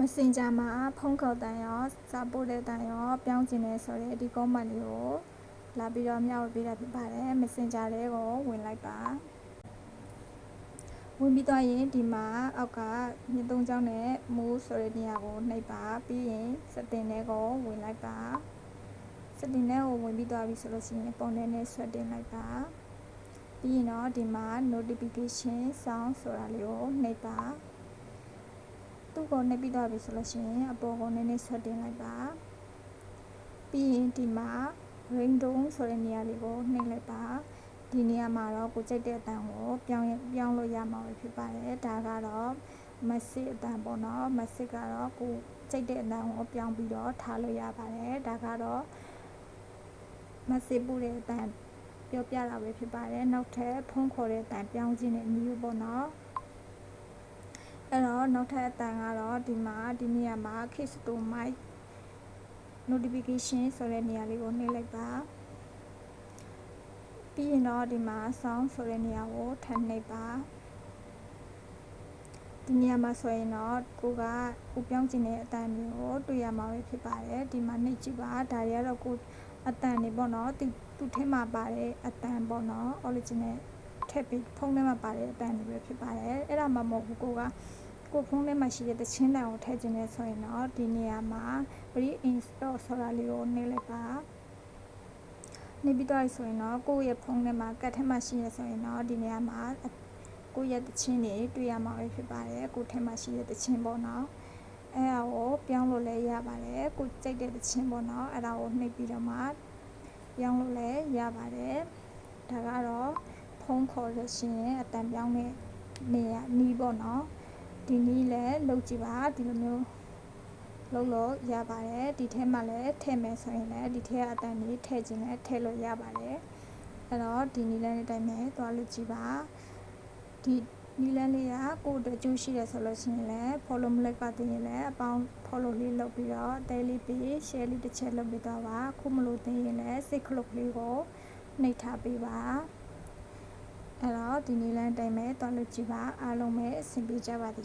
Messenger မှာဖုန်းခေါ်တန်ရောစာပို့တဲ့တန်ရောပြောင်းကျင်နေဆိုတဲ့ဒီ comment လေးကိုလာပြီးတော့မျှဝေပေးတာဖြစ်ပါတယ် Messenger တွေကိုဝင်လိုက်ပါဝင်ပြီးတော့ရင်ဒီမှာအောက်ကမြင်းသုံးချောင်းနဲ့မူးဆိုတဲ့နေရာကိုနှိပ်ပါပြီးရင်စတင်တွေကိုဝင်လိုက်ပါစတင်တွေကိုဝင်ပြီးတော့ပြီဆိုလို့ရှိရင်ပုံနဲ့နဲ့ဆွတ်တင်လိုက်ပါပြီးရင်တော့ဒီမှာ notification sound ဆိုတာလေးကိုနှိပ်ပါ သူ့ကိုနှိပ်ပြီးတော့ပြီဆိုလို့ရှိရင်အပေါ်ကိုနည်းနည်းဆွတ်တင်လိုက်ပါပြီးရင်ဒီမှာ ringtone ဆိုတဲ့နေရာလေးကိုနှိပ်လိုက်ပါဒီနေရာမှာတော့ကိုကြိုက်တဲ့အတန်ကိုပြောင်းပြောင်းလို့ရမှာပဲဖြစ်ပါတယ်ဒါကတော့ message အတန်ပေါ့နော် message ကတော့ကိုကြိုက်တဲ့အတန်ကိုပြောင်းပြီးတော့ထားလို့ရပါတယ်ဒါကတော့ message ပို့တဲ့အတန်ပြောပြတာပဲဖြစ်ပါတယ်နောက်ထပ်ဖုန်းခေါ်တဲ့အတန်ပြောင်းခြင်းနဲ့မျိုးပေါ့နော် အဲ့တော့နောက်ထပ်အတန်ကတော့ဒီမှာဒီနေရာမှာ kiss to mic notification ဆိုတဲ့နေရာလေးကိုနှိပ်လိုက်ပါပြီးရင်တော့ဒီမှာ sound ဆိုတဲ့နေရာကိုထပ်နှိပ်ပါဒီနေရာမှာဆိုရင်တော့ကိုကကိုပြောင်းကျင်တဲ့အတန်မျိုးကိုတွေ့ရမှာပဲဖြစ်ပါတယ်ဒီမှာနှိပ်ကြည့်ပါဒါတွေကတော့ကိုအတန်နေပေါ့နော်သူသူထဲမှာပါတဲ့အတန်ပေါ့နော် original ထည့်ပြီးဖုန်းထဲမှာပါတဲ့အတန်တွေပဲဖြစ်ပါတယ်အဲ့ဒါမှမဟုတ်ဘူးကိုကကိုဖုန်းထဲမှာရှိတဲ့တချင်းတန်ကိုထည့်ခြင်းနဲ့ဆိုရင်တော့ဒီနေရာမှာ pre install ဆိုတာလေးကိုနှိပ်လိုက်ပါနေပြီးတော့ဆိုရင်တော့ကိုယ့်ရဲ့ဖုန်းထဲမှာကတ်ထဲမှာရှိရဆိုရင်တော့ဒီနေရာမှာကိုယ့်ရဲ့တချင်းတွေတွေ့ရမှာပဲဖြစ်ပါတယ်ကိုယ့်ထဲမှာရှိတဲ့တချင်းပေါ့နော်အဲ့ဒါကိုပြောင်းလို့လည်းရပါတယ်ကိုကြိုက်တဲ့တချင်းပေါ့နော်အဲ့ဒါကိုနှိပ်ပြီးတော့မှပြောင်းလို့လည်းရပါတယ်ဒါကတော့ ဖုန်းခေါ်လို့ရှိရင်အတန်ပြောင်းတဲ့နေရာနီးပေါ့နော်ဒီနီးလည်းလုပ်ကြည့်ပါဒီလိုမျိုးလုပ်လို့ရပါတယ်ဒီထဲမှာလည်းထည့်မယ်ဆိုရင်လည်းဒီထဲကအတန်ကြီးထည့်ခြင်းလည်းထည့်လို့ရပါတယ်အဲ့တော့ဒီနီလန်းလေးတိုင်းနဲ့သွားလို့ကြည့်ပါဒီနီလန်းလေးကကိုယ့်အတွက်ကျိုးရှိတယ်ဆိုလို့ရှိရင်လည်း follow မလိုက်ပါသေးရင်လည်းအပေါင်း follow လေးလုပ်ပြီးတော့ daily page share လေးတစ်ချက်လုပ်ပြီးတော့ပါခုမလို့သေးရင်လည်း sick clock လေးကိုနှိပ်ထားပေးပါအဲ့တော့ ဒီနီလန်းတိုင်းမဲ့သွားလို့ကြည့်ပါအားလုံးပဲအဆင်ပြေကြပါသည်